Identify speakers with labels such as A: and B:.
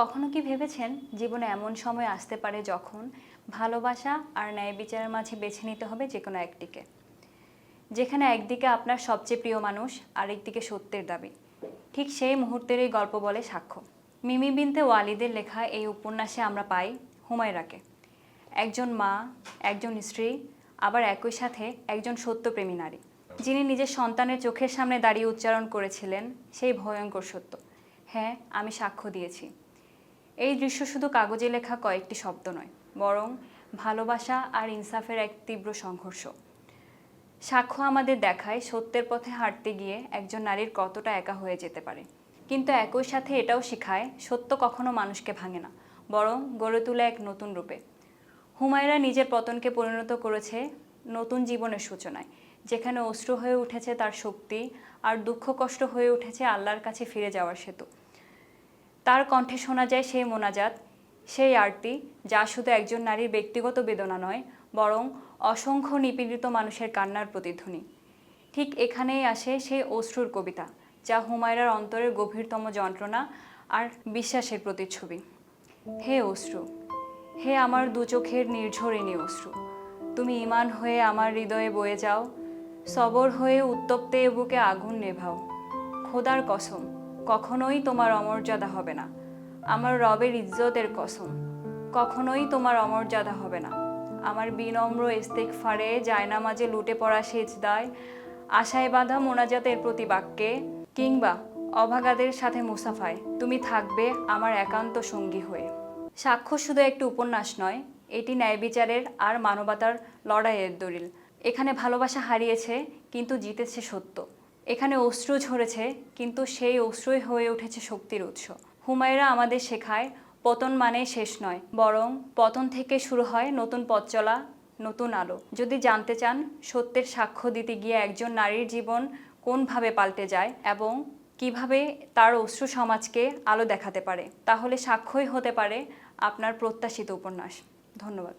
A: কখনো কি ভেবেছেন জীবনে এমন সময় আসতে পারে যখন ভালোবাসা আর ন্যায় বিচারের মাঝে বেছে নিতে হবে যে কোনো একটিকে? যেখানে একদিকে আপনার সবচেয়ে প্রিয় মানুষ, আরেকদিকে সত্যের দাবি। ঠিক সেই মুহূর্তের এই গল্প বলে সাক্ষ্য। মিমি বিনতে ওয়ালিদের লেখা এই উপন্যাসে আমরা পাই হুমায়রাকে। একজন মা, একজন স্ত্রী, আবার একই সাথে একজন সত্যপ্রেমী নারী। যিনি নিজের সন্তানের চোখের সামনে দাঁড়িয়ে উচ্চারণ করেছিলেন, সেই ভয়ঙ্কর সত্য। হ্যাঁ আমি সাক্ষ্য দিয়েছি। এই দৃশ্য শুধু কাগজে লেখা কয়েকটি শব্দ নয়, বরং ভালোবাসা আর ইনসাফের এক তীব্র সংঘর্ষ। সাক্ষ্য আমাদের দেখায় সত্যের পথে হাঁটতে গিয়ে একজন নারীর কতটা একা হয়ে যেতে পারে। কিন্তু একই সাথে এটাও শেখায়, সত্য কখনো মানুষকে ভাঙে না, বরং গড়ে তোলে এক নতুন রূপে। হুমায়রা নিজের পতনকে পরিণত করেছে নতুন জীবনের সূচনায়, যেখানে অশ্রু হয়ে উঠেছে তার শক্তি আর দুঃখ কষ্ট হয়ে উঠেছে আল্লাহর কাছে ফিরে যাওয়ার সেতু। তার কণ্ঠে শোনা যায় সেই মোনাজাত, সেই আরতি, যা শুধু একজন নারীর ব্যক্তিগত বেদনা নয়, বরং অসংখ্য নিপীড়িত মানুষের কান্নার প্রতিধ্বনি। ঠিক এখানেই আসে সেই অশ্রুর কবিতা, যা হুমায়রার অন্তরের গভীরতম যন্ত্রণা আর বিশ্বাসের প্রতিচ্ছবি। হে অশ্রু, হে আমার দু চোখের নির্ঝরিণী অশ্রু, তুমি ইমান হয়ে আমার হৃদয়ে বয়ে যাও, সবর হয়ে উত্তপ্তে বুকে আগুন নেভাও। খোদার কসম কখনোই তোমার অমর্যাদা হবে না। আমার রবের ইজ্জতের কসম, কখনোই তোমার অমর্যাদা হবে না। আমার বিনম্র ইস্তেক ফারে জায়নামাজে লুটে পড়া সেজদায়, আশায় বাঁধা মোনাজাতের প্রতি বাক্যে কিংবা অভাগাদের সাথে মুসাফায়, তুমি থাকবে আমার একান্ত সঙ্গী হয়ে। সাক্ষ্য শুধু একটি উপন্যাস নয়, এটি ন্যায় বিচারের আর মানবতার লড়াইয়ের দলিল। এখানে ভালোবাসা হারিয়েছে, কিন্তু জিতেছে সত্য। এখানে অশ্রু ঝরেছে, কিন্তু সেই অশ্রুই হয়ে উঠেছে শক্তির উৎস। হুমায়রা আমাদের শেখায়, পতন মানে শেষ নয়, বরং পতন থেকে শুরু হয় নতুন পথ চলা, নতুন আলো। যদি জানতে চান, সত্যের সাক্ষ্য দিতে গিয়ে একজন নারীর জীবন কোনভাবে পাল্টে যায় এবং কীভাবে তার অশ্রু সমাজকে আলো দেখাতে পারে, তাহলে সাক্ষ্যই হতে পারে আপনার প্রত্যাশিত উপন্যাস। ধন্যবাদ।